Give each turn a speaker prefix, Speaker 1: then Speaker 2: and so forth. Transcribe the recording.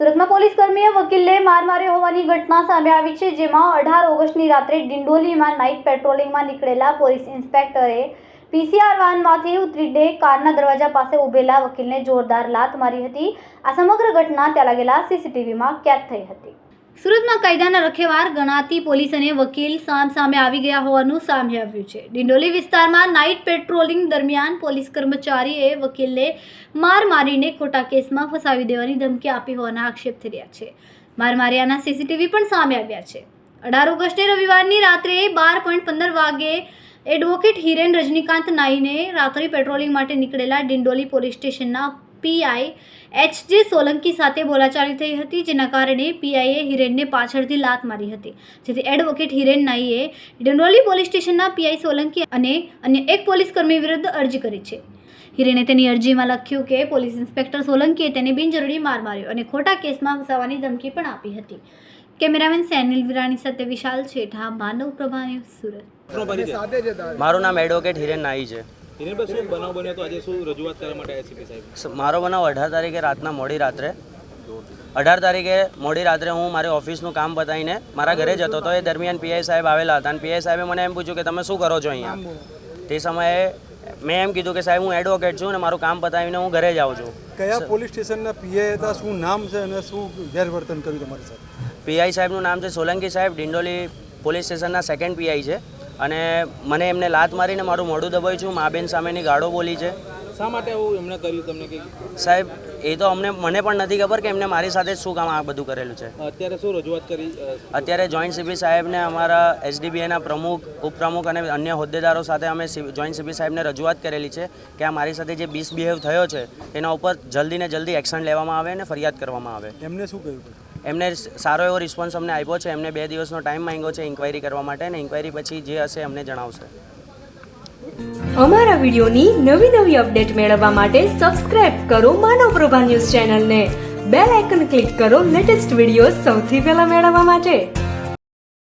Speaker 1: સુરતમાં પોલીસ કર્મીએ વકીલને માર માર્યો હોવાની ઘટના સામે આવી છે, જેમાં અઢાર ઓગસ્ટની રાત્રે ડિંડોલીમાં નાઇટ પેટ્રોલિંગમાં નીકળેલા પોલીસ ઇન્સ્પેક્ટરે પીસીઆર વાનમાંથી ઉતરીને કારના દરવાજા પાસે ઊભેલા વકીલને જોરદાર લાત મારી હતી. આ સમગ્ર ઘટના ત્યાં લાગેલા સીસીટીવીમાં કેદ થઈ હતી. સુરતમાં કાયદાના રખેવાર ગણાતી પોલીસ અને વકીલ સામ સામે આવી ગયા હોવાનું સામે આવ્યું છે. ડિંડોલી વિસ્તારમાં નાઇટ પેટ્રોલિંગ દરમિયાન પોલીસ કર્મચારીએ વકીલને માર મારીને ખોટા કેસમાં ફસાવી દેવાની ધમકી આપી હોવાના આક્ષેપ થઈ રહ્યા છે. માર માર્યાના સીસીટીવી પણ સામે આવ્યા છે. અઢાર ઓગસ્ટે રવિવારની રાત્રે બાર પોઈન્ટ પંદર વાગે એડવોકેટ હિરેન રજનીકાંત નાઈને રાત્રિ પેટ્રોલિંગ માટે નીકળેલા ડિંડોલી પોલીસ સ્ટેશનના પીઆઈ એચ જે સોલંકી સાથે બોલાચાલી થઈ હતી, જેના કારણે પીઆઈએ હિરેનને પાછળથી લાત મારી હતી. જેથી એડવોકેટ હિરેન નાઈએ ડિંડોલી પોલીસ સ્ટેશનના પીઆઈ સોલંકી અને અન્ય એક પોલીસ કર્મી વિરુદ્ધ અરજી કરી છે. હિરેને તેની અરજીમાં લખ્યું કે પોલીસ ઇન્સ્પેક્ટર સોલંકીએ તેને બિનજરૂરી માર માર્યો અને ખોટા કેસમાં ફસાવાની ધમકી પણ આપી હતી. કેમેરામેન સેનિલ વિરાણી સાથે વિશાલ છેઠા, માનવ પ્રભા સુરત.
Speaker 2: મારું નામ એડવોકેટ હિરેન નાઈ છે.
Speaker 3: હિરેનભાઈ શું બનાવ બન્યો તો આજે શું રજૂઆત કરવા માટે એસીપી સાહેબ?
Speaker 2: મારો બનાવ અઢાર તારીખે રાતના મોડી રાત્રે. અઢાર તારીખે મોડી રાત્રે હું મારી ઓફિસનું કામ પતાવીને મારા ઘરે જતો હતો. એ દરમિયાન પીઆઈ સાહેબ આવેલા હતા અને પીઆઈ સાહેબે મને એમ પૂછ્યું કે તમે શું કરો છો અહીંયા? તે સમયે મેં એમ કીધું કે સાહેબ હું એડવોકેટ છું અને મારું કામ પતાવીને હું ઘરે જાઉં છું.
Speaker 4: કયા પોલીસ સ્ટેશનના પીએ હતા શું નામ છે અને શું ગેરવર્તન કર્યું તમારી સાથે
Speaker 2: પીઆઈ સાહેબનું નામ છે સોલંકી સાહેબ. ડિંડોલી પોલીસ સ્ટેશનના સેકન્ડ પીઆઈ છે. અને મને એમને લાત મારીને મારું મોઢું દબાવ્યું છું મા બેન સામેની ગાળો બોલી છે.
Speaker 3: શા માટે એવું એમણે કર્યું તમને કે
Speaker 2: સાહેબ એ તો અમને મને પણ નથી ખબર કે એમને મારી સાથે જ શું કામ આ બધું કરેલું છે.
Speaker 3: અત્યારે શું રજૂઆત કરી
Speaker 2: અત્યારે જોઈન્ટ સીપી સાહેબને અમારા એસડીબીએના પ્રમુખ ઉપપ્રમુખ અને અન્ય હોદ્દેદારો સાથે અમે જોઈન્ટ સીપી સાહેબને રજૂઆત કરેલી છે કે આ મારી સાથે જે મિસબિહેવ થયો છે એના ઉપર જલ્દીને જલ્દી એક્શન લેવામાં આવે અને ફરિયાદ કરવામાં આવે.
Speaker 4: એમને શું કહ્યું?
Speaker 2: એમને સારો એવો રિસ્પોન્સ અમને આપ્યો છે. એમને બે દિવસનો ટાઈમ માંગ્યો છે ઇન્ક્વાયરી કરવા માટે અને ઇન્ક્વાયરી પછી જે હશે અમને જણાવશે.
Speaker 5: અમારા વિડિયોની નવી નવી અપડેટ મેળવવા માટે સબસ્ક્રાઇબ કરો માનવ પ્રભા ન્યૂઝ ચેનલને. બેલ આઇકન ક્લિક કરો લેટેસ્ટ વીડિયો સૌથી પહેલા મેળવવા માટે.